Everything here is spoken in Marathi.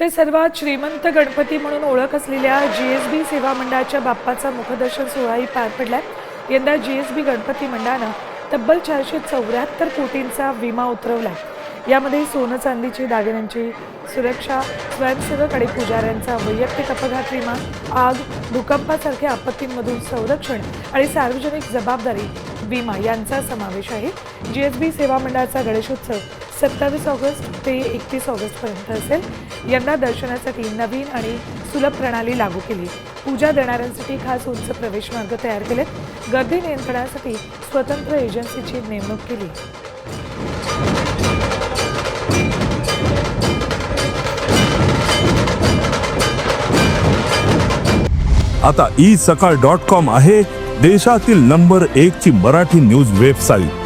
ते सर्वात श्रीमंत गणपती म्हणून ओळख असलेल्या जी एस बी सेवा मंडळाच्या बाप्पाचा मुखदर्शन सोहळाही पार पडलाय. यंदा जी एस बी गणपती मंडळानं तब्बल चारशे चौऱ्याहत्तर कोटींचा विमा उतरवला यामध्ये सोनं चांदीची दागिन्यांची सुरक्षा स्वयंसेवक आणि पुजाऱ्यांचा वैयक्तिक अपघात विमा आग भूकंपासारख्या आपत्तींमधून संरक्षण आणि सार्वजनिक जबाबदारी विमा यांचा समावेश आहे. जी एस बी सेवा मंडळाचा गणेशोत्सव सत्तावीस ऑगस्ट ते एकतीस ऑगस्टपर्यंत असेल. यंदा दर्शनासाठी नवीन आणि सुलभ प्रणाली लागू केली. पूजा देणाऱ्यांसाठी खास उंच प्रवेश मार्ग तयार केलेत. गर्दी नियंत्रणासाठी स्वतंत्र एजन्सीची नेमणूक केली. आता ई सकाळ डॉट कॉम आहे देशातील नंबर एक ची मराठी न्यूज वेबसाईट.